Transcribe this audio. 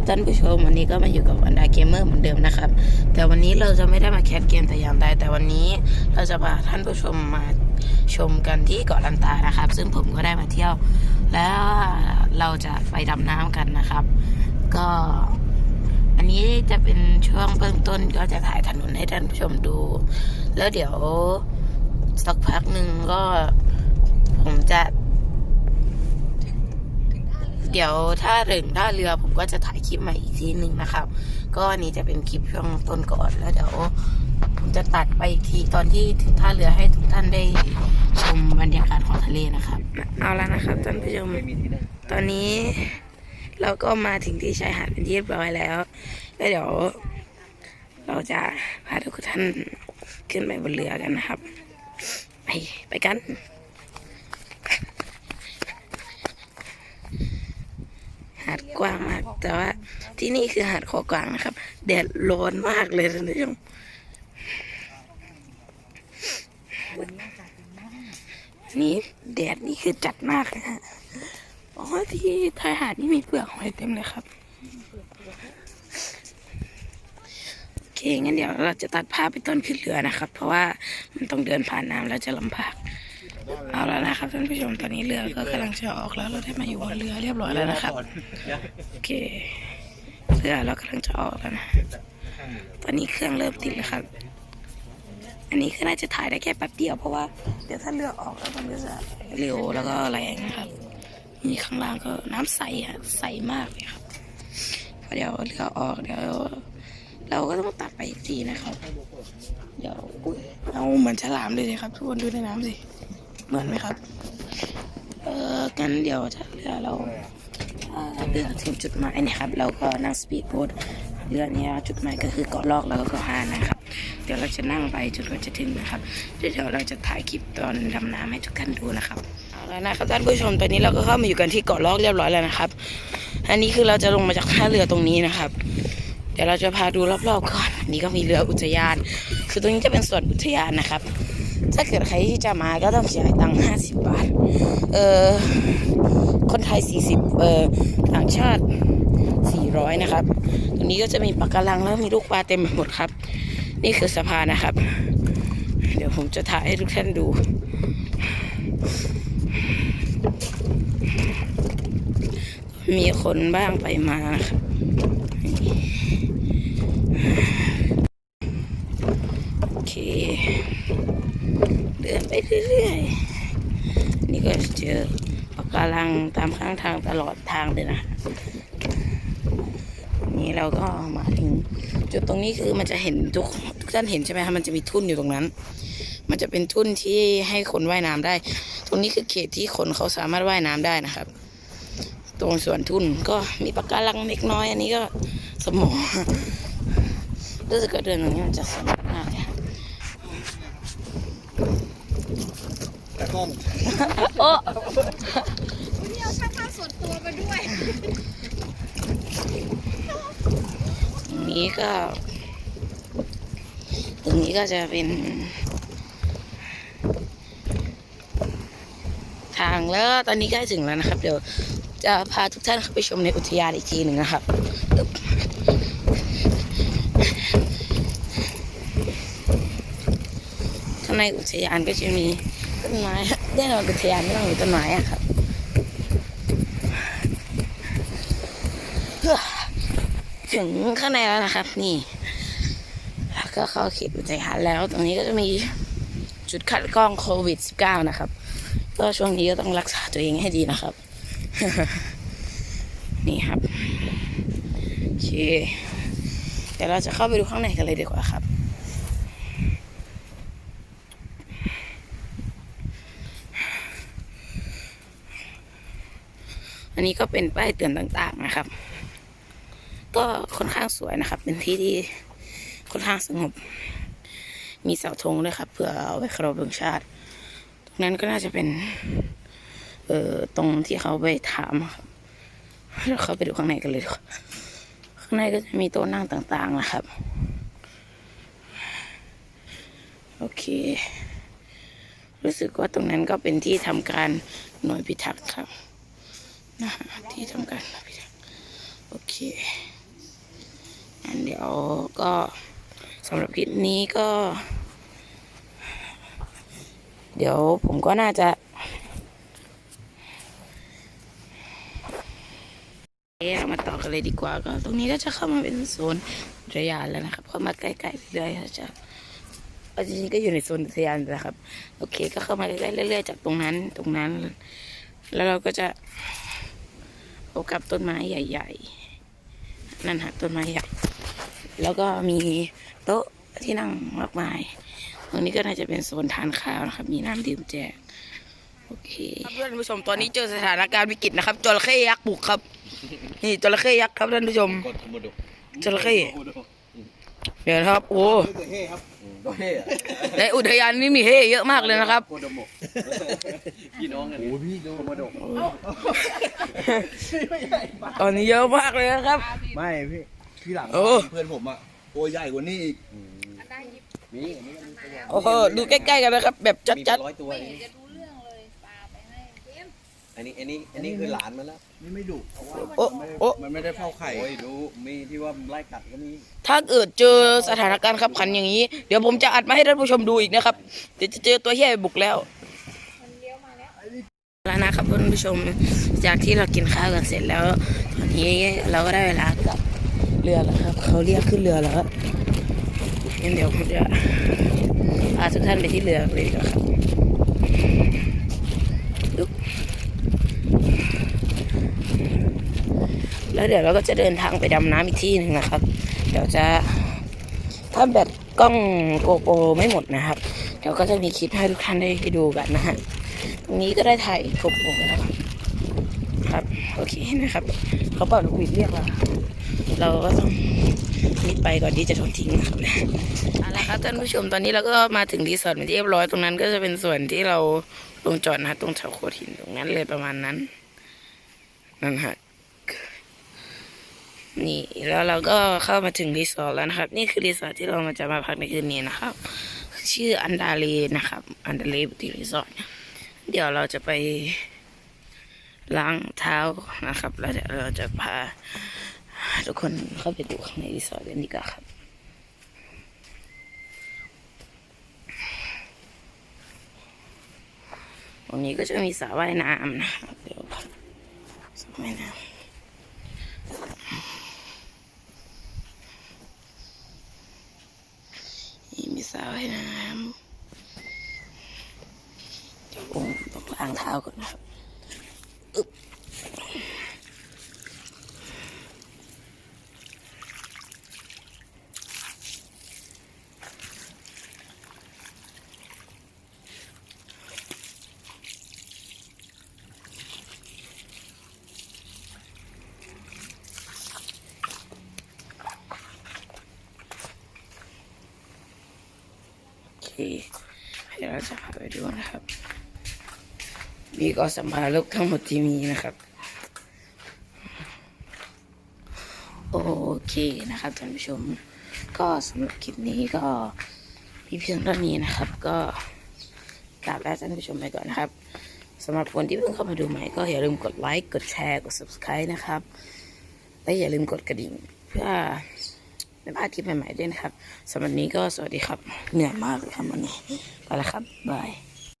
ครับท่านผู้ชมวันนี้ก็มาอยู่กับวันดาเกมเมอร์เหมือนเดิมนะครับ แต่วันนี้เราจะไม่ได้มาแคสเกมแต่อย่างใดแต่วันนี้เราจะพาท่านผู้ชมมาชมกันที่เกาะลันตานะครับ ซึ่งผมก็ได้มาเที่ยว แล้วเราจะไปดำน้ำกันนะครับ ก็อันนี้จะเป็นช่วงเบื้องต้นก็จะถ่ายถนนให้ท่านผู้ชมดู แล้วเดี๋ยวสักพักหนึ่งก็ผมจะ เดี๋ยวถ้าถึงท่าเรือผมก็จะถ่ายคลิปใหม่อีกทีหนึ่งนะครับ ก็อันนี้จะเป็นคลิปช่วงต้นก่อนแล้วเดี๋ยวผมจะตัดไปอีกทีตอนที่ถึงท่าเรือให้ทุกท่านได้ชมบรรยากาศของทะเลนะครับ เอาและนะครับท่านผู้ชมตอนนี้เราก็มาถึงที่ชายหาดเป็นที่เรียบร้อยแล้วแล้วเดี๋ยว เราจะพาทุกท่านขึ้นไปบนเรือกันนะครับ ไปไปกัน หาด กว้างมาก แต่ว่าที่นี่คือหาดขอกวางนะครับ แดดร้อนมากเลยท่านผู้ชมนี่แดดนี่คือจัดมากนะฮะอ๋อที่ชายหาดนี่มีเปลือกหอยเต็มเลยครับโอเคงั้นเดี๋ยวเราจะตัดภาพไปตอนขึ้นเรือนะครับ เพราะว่ามันต้องเดินผ่านน้ำแล้วจะลำบาก เอาแล้วนะครับท่านผู้ชมตอนนี้เรือก็กำลังจะออกแล้วเราได้มาอยู่บนเรือเรียบร้อยแล้วนะครับโอเคเรือเรากำลังจะออกแล้วนะตอนนี้เครื่องเริ่มติดแล้วครับ อันนี้คือน่าจะถ่ายได้แค่แป๊บเดียวเพราะว่าเดี๋ยวถ้าเรือออกแล้วมันก็จะเร็วแล้วก็แรงนะครับนี่ข้างล่างก็น้ำใสอะใสมากเลยครับพอเดี๋ยวเรือออกเดี๋ยวเราก็ต้องตัดไปอีกทีนะครับ เดี๋ยวอุ้ยเอาเหมือนฉลามเลยสิครับทุกคนดูในน้ำสิ เหมือนไหมครับ เออกันเดี๋ยวถ้าเรือเราเรือถึงจุดหมายเนะครับ เราก็นั่งสปีดโบ๊ทเรือนี้จุดหมายก็คือเกาะลอกแล้วก็เกาะฮานนะครับ เดี๋ยวเราจะนั่งไปจนกว่าจะถึงนะครับ เดี๋ยวเราจะถ่ายคลิปตอนดำน้ำให้ทุกท่านดูนะครับเอาแล้วนะครับท่านผู้ชมตอนนี้เราก็เข้ามาอยู่กันที่เกาะลอกเรียบร้อยแล้วนะครับ อันนี้คือเราจะลงมาจากท่าเรือตรงนี้นะครับเดี๋ยวเราจะพาดูรอบๆก่อนนนี่ก็มีเรืออุทยาน คือตรงนี้จะเป็นส่วนอุทยานนะครับ ถ้าเกิดใครที่จะมาก็ต้องจ่ายตังค์ห้าสิบบาท เออคนไทยสี่สิบเออต่างชาติสี่ร้อยนะครับ ตรงนี้ก็จะมีปะการังแล้วมีลูกปลาเต็มไปหมดครับ นี่คือสะพานนะครับ เดี๋ยวผมจะถ่ายให้ทุกท่านดูมีคนบ้างไปมานะครับ โอเค เดินไปเรื่อยๆ นี่ก็เจอปะการังตามข้างทางตลอดทางเลยนะ นี่เราก็มาถึง จุดตรงนี้คือมันจะเห็นทุกทุกท่านเห็นใช่ไหมคะมันจะมีทุ่นอยู่ตรงนั้น มันจะเป็นทุ่นที่ให้คนว่ายน้ำได้ ตรงนี้คือเขตที่คนเขาสามารถว่ายน้ำได้นะครับ ตรงส่วนทุ่นก็มีปะการังเล็กน้อย อันนี้ก็สมอรู้สึกว่าเดินตรงนี้มันจะสมากเลยค่ะ แต่กล้อง โอ้นี่เอาช่างภาพส่วนตัวมาด้วย ตรงนี้ก็ ตรงนี้ก็จะเป็น ทางแล้วตอนนี้ใกล้ถึงแล้วนะครับ เดี๋ยวจะพาทุกท่านเข้าไปชมในอุทยานอีกทีหนึ่งนะครับอึ๊บข้างในอุทยานก็จะมี ต้นไม้แน่นอนอุทยานไม่ต้องมีต้นไม้อะครับถึงข้างในแล้วนะครับ นี่แล้วก็เข้าเขตอุทยานแล้ว ตรงนี้ก็จะมีจุดคัดกรองโควิด -19 นะครับ ก็ช่วงนี้ก็ต้องรักษาตัวเองให้ดีนะครับ นี่ครับโอเคเดี๋ยวเราจะเข้าไปดูข้างในกันเลยดีกว่าครับ อันนี้ก็เป็นป้ายเตือนต่างๆนะครับ ก็ค่อนข้างสวยนะครับ เป็นที่ที่ค่อนข้างสงบ มีเสาธงด้วยครับเพื่อเอาไว้เคารพธงชาติ ตรงนั้นก็น่าจะเป็น เอ่อตรงที่เขาไปถามครับเราเข้าไปดูข้างในกันเลยดีกว่าข้างในก็จะมีโต๊ะนั่งต่างๆนะครับ โอเค รู้สึกว่าตรงนั้นก็เป็นที่ทำการหน่วยพิทักษ์ครับ นะที่ทำการน่วยพิทักษ์โอเคงั้นเดี๋ยวก็สำหรับคลิปนี้ก็ เดี๋ยวผมก็น่าจะเอ๊ะเรามาต่อกันเลยดีกว่าก็ตรงนี้ก็จะเข้ามาเป็นโซนอุทยานแล้วนะครับเข้ามาใกล้ๆเรื่อยๆจะเอาจริงๆก็อยู่ในโซนอุทยานนะครับ โอเค ก็เข้ามาใกล้ๆเรื่อยๆจากตรงนั้นตรงนั้น แล้วเราก็จะ พบกับต้นไม้ใหญ่ๆ นั่นฮะต้นไม้ใหญ่ แล้วก็มีโต๊ะที่นั่งมากมาย ตรงนี้ก็น่าจะเป็นโซนทานข้าวนะครับ มีน้ำดื่มแจก โอเคครับท่านผู้ชมตอนนี้เจอสถานการณ์วิกฤตนะครับ จระเข้ยักษ์บุกครับ นี่จระเข้ยักษ์ครับท่านผู้ชมกดโคโมโดจระเข้เดี๋ยวนะครับ โอ้ เฮ้ยเฮ้ครับโอเคในอุทยานนี่มีเฮ่เยอะมากเลยนะครับ โคโดโมะพี่น้องกันโอ้พี่ดูโคโมโดะตอนนี้เยอะมากเลยนะครับ ไม่พี่พี่หลังโอ้เพื่อนผมอะตัวใหญ่กว่านี้อีก มีอันนี้ก็มีตัวอย่างโอ้โหดูใกล้ๆกันนะครับ แบบมีเป็จัดนร้อยตัวไม่นี่จะรู้เรื่องเลยปลาไปให้เจมส์ อันนี้อันนี้อันนี้คือหลานมันแล้วนี่ไม่ดุเพราะว่าๆโอ้โอ้มันไม่ได้เฝ้าไข่ โอ้ยดูมีที่ว่าไล่กัดก็มีถ้าเกิดเจอสถานการณ์ขับขันอย่างนี้ เดี๋ยวผมจะอัดมาให้ท่านผู้ชมดูอีกนะครับ เดี๋ยวจะเจอตัวเฮ่บุกแล้วมันเลี้ยวมาแล้วแล้วนะครับท่านผู้ชม จากที่เรากินข้าวกันเสร็จแล้ว ตอนนี้เราก็ได้เวลากลับเรือแล้วครับ เขาเรียกขึ้นเรือแล้วงั้นเดี๋ยวผมจะพาทุกท่านไปที่เรือเลยดีกว่าครับปึ๊บ แล้วเดี๋ยวเราก็จะเดินทางไปดำน้ำอีกที่หนึ่งนะครับ เดี๋ยวจะถ้าแบตกล้องโกโปรไม่หมดนะครับ เดี๋ยวก็จะมีคลิปให้ทุกท่านได้ดูกันนะฮะตรงนี้ก็ได้ถ่ายครบหมดแล้วครับครับโอเคนะครับ เขาเป่าลูกหวีดเรียกเราเราก็ต้องรีบไปก่อนที่จะโดนทิ้งนะครับเอาละครับท่านผู้ชมตอนนี้เราก็มาถึงรีสอร์ทเป็นที่เรียบร้อยตรงนั้น ก็จะเป็นส่วนที่เราลงจอดนะตรงแถวโขดหินตรงนั้นเลยประมาณนั้นนั่นฮะ นี่แล้วเราก็เข้ามาถึงรีสอร์ทแล้วนะครับ นี่คือรีสอร์ทที่เรามาจะมาพักในคืนนี้นะครับ ชื่ออันดาเลนะครับ อันดาเลบุติรีสอร์ทเดี๋ยวเราจะไปล้างเท้านะครับ แล้วเดี๋ยวเราจะพาทุกคนเข้าไปดูข้างในรีสอร์ทกันดีกว่าครับตรงนี้ก็จะมีสระว่ายน้ำนะครับเดี๋ยวสระว่ายน้ำนี่มีสระว่ายน้ำเดี๋ยวผมต้องล้างเท้าก่อนนะครับอึ๊บ เคเดี๋ยวเราจะพาไปดูนะครับนี่ก็สัมภาระทั้งหมดที่มีนะครับ โอเคนะครับท่านผู้ชม ก็สำหรับคลิปนี้ก็มีเพียงเท่านี้นะครับ ก็กราบลาท่านผู้ชมไปก่อนนะครับสำหรับคนที่เพิ่งเข้ามาดูใหม่ก็อย่าลืมกดไลค์กดแชร์กด subscribe นะครับ และอย่าลืมกดกระดิ่งเพื่อ ไม่พลานที่ใหม่ๆด้วยนะครับสำหรับวันนี้ก็สวัสดีครับ เหนื่อยมากเลยครับวันนี้ ไปแล้วครับบาย